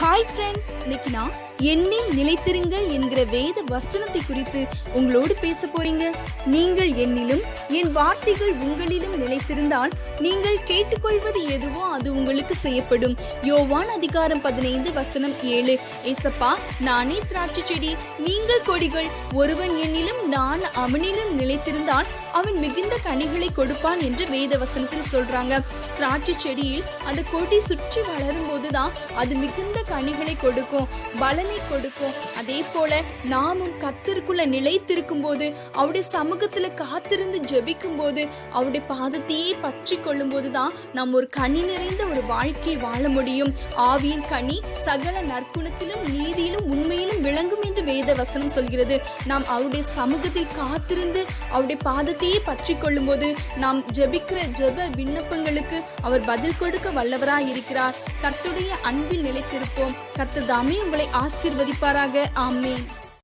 Hi friends இன்னைக்கு நான் எண்ணில் நிலைத்திருங்கள் என்கிற வேத வசனத்தை குறித்து உங்களோடு பேச போறீங்க. நீங்கள் என்னிலும் என் வார்த்தைகள் உங்களிலும் நிலைத்திருந்தால் நீங்கள் கேட்டுக்கொள்வது எதுவோ அது உங்களுக்கு செய்யப்படும். யோவான் அதிகாரம் பதினைந்து வசனம் ஏழு. ஏசப்பா நானே திராட்சை செடி நீங்கள் கொடிகள். ஒருவன் என்னிலும் நான் அவனிலும் நிலைத்திருந்தால் அவன் மிகுந்த கனிகளை கொடுப்பான் என்று வேத வசனத்தில் சொல்றாங்க. திராட்சை செடியில் அந்த கொடி சுற்றி வளரும் போதுதான் அது மிகுந்த கனிகளை கொடுக்கும் பலனை கொடுக்கும். அதே போல நாமும் கத்தருக்குள்ள நிலைத்திருக்கும் போது அவருடைய சமூகத்துல காத்திருந்து ஜெபிக்கும் போது அவருடைய பாதத்தையே பற்றி கொள்ளும் போதுதான் நாம் ஒரு கனி நிறைந்த ஒரு வாழ்க்கையை வாழ முடியும். ஆவியின் கனி சகல நற்குணத்திலும் நீதியிலும் உண்மையிலும் விளங்கும் என்று வேத வசனம் சொல்கிறது. நாம் அவருடைய சமூகத்தில் காத்திருந்து அவருடைய பாதத்தையே பற்றி கொள்ளும் போது நாம் ஜெபிக்கிற ஜெப விண்ணப்பங்களுக்கு அவர் பதில் கொடுக்க வல்லவராய் இருக்கிறார். கர்த்துடைய அன்பில் நிலைத்திருப்போம். கர்த்தர் தாமே உங்களை ஆசீர்வதிப்பாராக. ஆமென்.